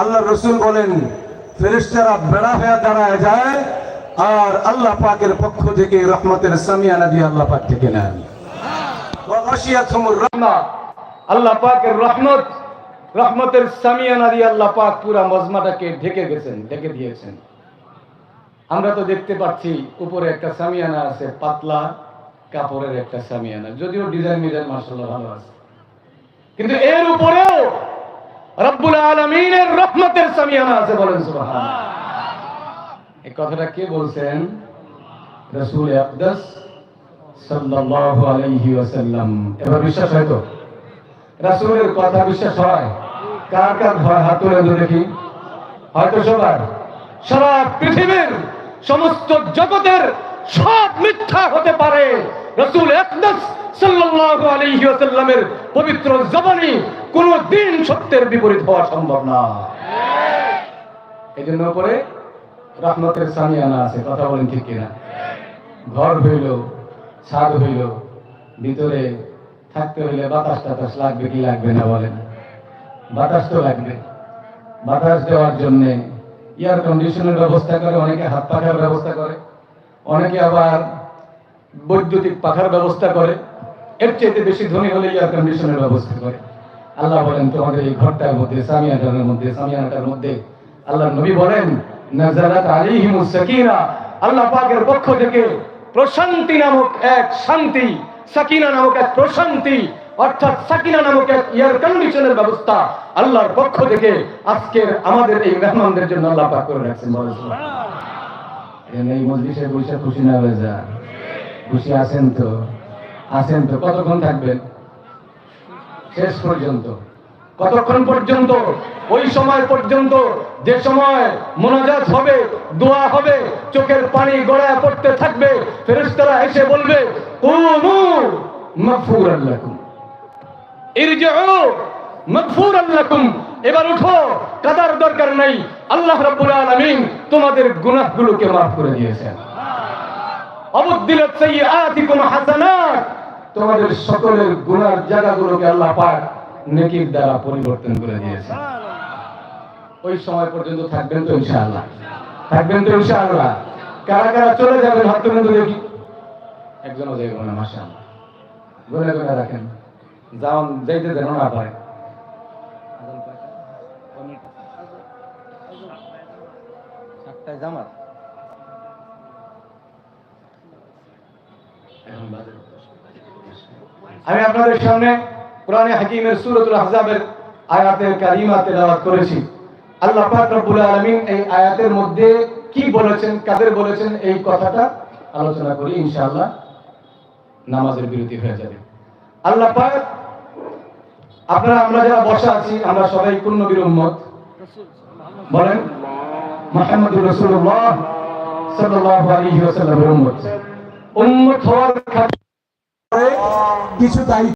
আল্লাহ রসুল বলেন, ফেরেশতারা বেড়া হয়ে দাঁড়ায় যায় আর আল্লাহ পাকের পক্ষ থেকে রহমতের সামিয়ানা দিয়ে আল্লাহ পাক থেকে নেন। আল্লাহ পাকের রহমত, রহমতের আল্লাহ পাক মজমাটাকে ঢেকে গেছেন ঢেকে দিয়েছেন। আমরা তো দেখতে পাচ্ছি, উপরে একটা সামিয়ানা আছে, পাতলা কাপড়ের একটা সামিয়ানা। যদিও ডিজাইন মিজাইন মার্শাল্লাহ ভালো আছে। কিন্তু এর উপরেও রব্বুল আলমিনের রহমতের সামিয়ানা আছে, বলেন এই কথাটা কে বলছেন? রসুল সাল্লাল্লাহু আলাইহি ওয়াসাল্লাম। এবার বিশ্বাস হয় তো? রাসূলের কথা বিশ্বাস হয়? কার কার হয়? হাত তুলে হয়তো সবার। সারা পৃথিবীর সমস্ত জগতের সব মিথ্যা হতে পারে। রসুল আকদাস সাল্লাল্লাহু আলাইহি ওয়াসাল্লামের পবিত্র জবানি কোন দিন সত্যের বিপরীত হওয়া সম্ভব না। এই জন্য উপরে রহমতের সামিয়ানা আছে, কথা বলেন ঠিক কিনা। ঘর হইল, ছাদ হইল, ভিতরে থাকতে হইলে বাতাস টাতাস লাগবে কি লাগবে না বলেন। বাতাস তো লাগবে। বাতাস দেওয়ার জন্যে এয়ার কন্ডিশনের ব্যবস্থা করে, অনেকে হাত পাখার ব্যবস্থা করে, অনেকে আবার বৈদ্যুতিক পাখার ব্যবস্থা করে। এর চাইতে বেশি ধনী হলে এয়ার কন্ডিশনের ব্যবস্থা করে। আল্লাহ বলেন, তোমাদের এই ঘরটার মধ্যে, সামিয়াটার মধ্যে সামিয়ানাটার মধ্যে আল্লাহ নবী বলেন নাজারাত আলাইহিমুস সাকিনা। আল্লাহ পাকের পক্ষ থেকে প্রশান্তি নামক এক শান্তি, সাকিনা নামক এক প্রশান্তি, অর্থাৎ সাকিনা নামক এক এয়ার কন্ডিশনের ব্যবস্থা আল্লাহর পক্ষ থেকে আজকের আমাদের এই মেহমানদের জন্য আল্লাহ পাক করে রাখছেন। এই মজলিসে বসে খুশি না হয়ে যা খুশি আছেন তো? আছেন তো? কতক্ষণ থাকবেন? শেষ পর্যন্ত। কতক্ষণ পর্যন্ত? ওই সময় পর্যন্ত। যে সময় মোনাজাত হবে, দোয়া হবে, চোখের পানি গড়ায় পড়তে থাকবে, ফেরেশতারা এসে বলবে এবার উঠো, কাদার দরকার নাই। আল্লাহ রাব্বুল আলামিন তোমাদের গুনাহগুলোকে মাফ করে দিয়েছেন। অবদ্দিলত সাইয়্যাতিকুম হাসানাত। তোমাদের সকলের গুনার জায়গাগুলোকে আল্লাহ পাক নেকির দ্বারা পরিবর্তন করে দিয়েছেন ওই সময় পর্যন্ত থাকবেন তো ইনশাআল্লাহ। থাকবেন তো ইনশাআল্লাহ। কারা কারা চলে যাবেন হাত তুলে দেখি। একজনও যাইব না মাশাআল্লাহ। গুনে গুনে রাখেন। যাওন, যাইতে যেন না পারে। জামাত? আমি আপনাদের সামনে কোরআনে হাকিমের সূরাতুল আহজাবের আয়াতের কারিমা তেলাওয়াত করেছি। আল্লাহ পাক রব্বুল আলামিন এই আয়াতের মধ্যে কি বলেছেন, কাদের বলেছেন এই কথাটা আলোচনা করি, ইনশাআল্লাহ নামাজের বিরতি হয়ে যাবে। আল্লাহ পাক, আপনারা, আমরা যারা বসা আছি, আমরা সবাই কোন নবীর উম্মত? বলেন, মুহাম্মদুর রাসূলুল্লাহ সাল্লাল্লাহু আলাইহি ওয়াসাল্লামের উম্মত। উম্মত হওয়ার কিছু দায়িত্ব